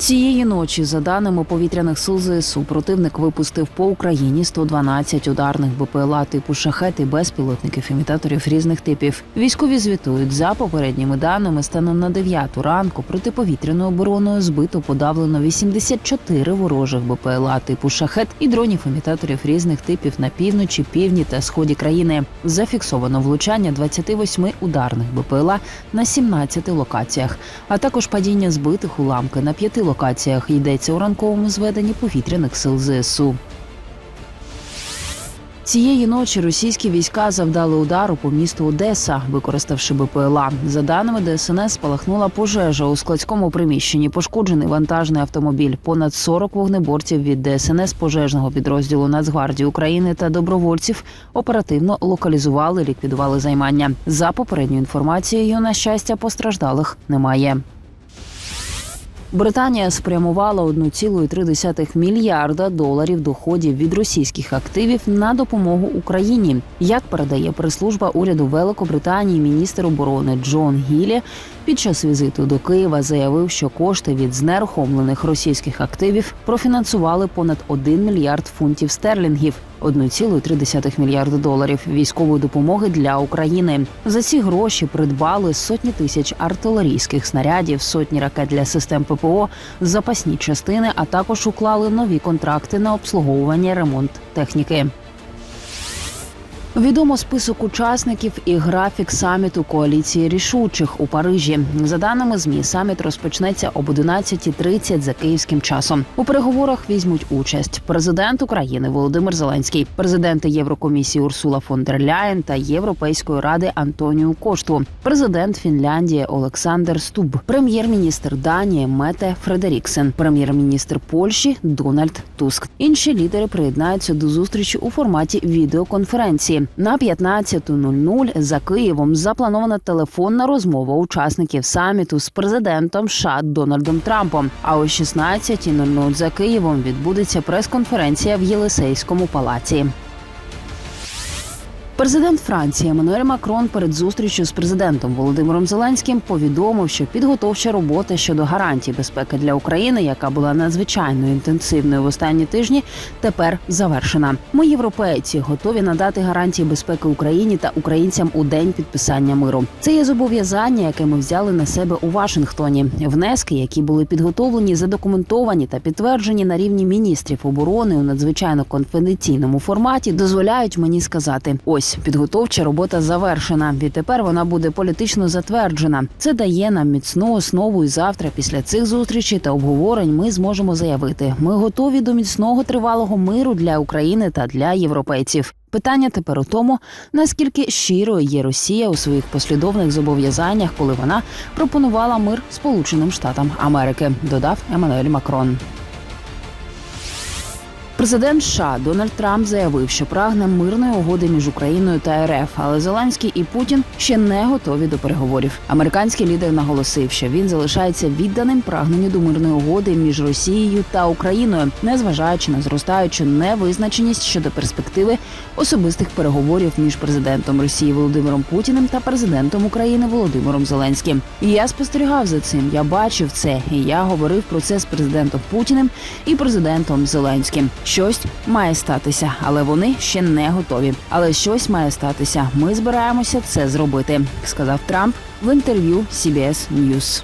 Цієї ночі, за даними повітряних сил ЗСУ, противник випустив по Україні 112 ударних БПЛА типу шахет і безпілотників імітаторів різних типів. Військові звітують за попередніми даними. Станом на 9 ранку протиповітряною обороною збито подавлено 84 ворожих БПЛА типу шахет і дронів імітаторів різних типів на півночі, півдні та сході країни. Зафіксовано влучання 28 ударних БПЛА на 17 локаціях, а також падіння збитих уламки на п'яти локаціях. Йдеться у ранковому зведенні повітряних сил ЗСУ. Цієї ночі російські війська завдали удару по місту Одеса, використавши БПЛА. За даними ДСНС, спалахнула пожежа у складському приміщенні. Пошкоджений вантажний автомобіль. Понад 40 вогнеборців від ДСНС пожежного підрозділу Нацгвардії України та добровольців оперативно локалізували, ліквідували займання. За попередньою інформацією, на щастя, постраждалих немає. Британія спрямувала 1,3 мільярда доларів доходів від російських активів на допомогу Україні. Як передає прес-служба уряду Великобританії, міністр оборони Джон Гілі під час візиту до Києва заявив, що кошти від знерухомлених російських активів профінансували понад 1 мільярд фунтів стерлінгів. 1,3 мільярда доларів військової допомоги для України. За ці гроші придбали сотні тисяч артилерійських снарядів, сотні ракет для систем ППО, запасні частини, а також уклали нові контракти на обслуговування ремонт техніки. Відомо список учасників і графік саміту коаліції рішучих у Парижі. За даними змі, саміт розпочнеться об 11.30 за київським часом. У переговорах візьмуть участь президент України Володимир Зеленський, президенти Єврокомісії Урсула фон дер Ляєн та Європейської ради Антоніу Кошту, президент Фінляндії Олександр Стуб, прем'єр-міністр Данії Мете Фредеріксен, прем'єр-міністр Польщі Дональд Туск. Інші лідери приєднаються до зустрічі у форматі відеоконференції. На 15.00 за Києвом запланована телефонна розмова учасників саміту з президентом США Дональдом Трампом. А о 16.00 за Києвом відбудеться прес-конференція в Єлисейському палаці. Президент Франції Еммануель Макрон перед зустрічю з президентом Володимиром Зеленським повідомив, що підготовча робота щодо гарантій безпеки для України, яка була надзвичайно інтенсивною в останні тижні, тепер завершена. Ми, європейці, готові надати гарантії безпеки Україні та українцям у день підписання миру. Це є зобов'язання, яке ми взяли на себе у Вашингтоні. Внески, які були підготовлені, задокументовані та підтверджені на рівні міністрів оборони у надзвичайно конфіденційному форматі, дозволяють мені сказати: ось підготовча робота завершена. Відтепер вона буде політично затверджена. Це дає нам міцну основу. І завтра, після цих зустрічей та обговорень, ми зможемо заявити: ми готові до міцного тривалого миру для України та для європейців. Питання тепер у тому, наскільки щирою є Росія у своїх послідовних зобов'язаннях, коли вона пропонувала мир Сполученим Штатам Америки, додав Еммануель Макрон. Президент США Дональд Трамп заявив, що прагне мирної угоди між Україною та РФ, але Зеленський і Путін ще не готові до переговорів. Американський лідер наголосив, що він залишається відданим прагненню до мирної угоди між Росією та Україною, незважаючи на зростаючу невизначеність щодо перспективи особистих переговорів між президентом Росії Володимиром Путіним та президентом України Володимиром Зеленським. І я спостерігав за цим. Я бачив це, і я говорив про це з президентом Путіним і президентом Зеленським. Щось має статися, але вони ще не готові. Але щось має статися. Ми збираємося це зробити, сказав Трамп в інтерв'ю CBS News.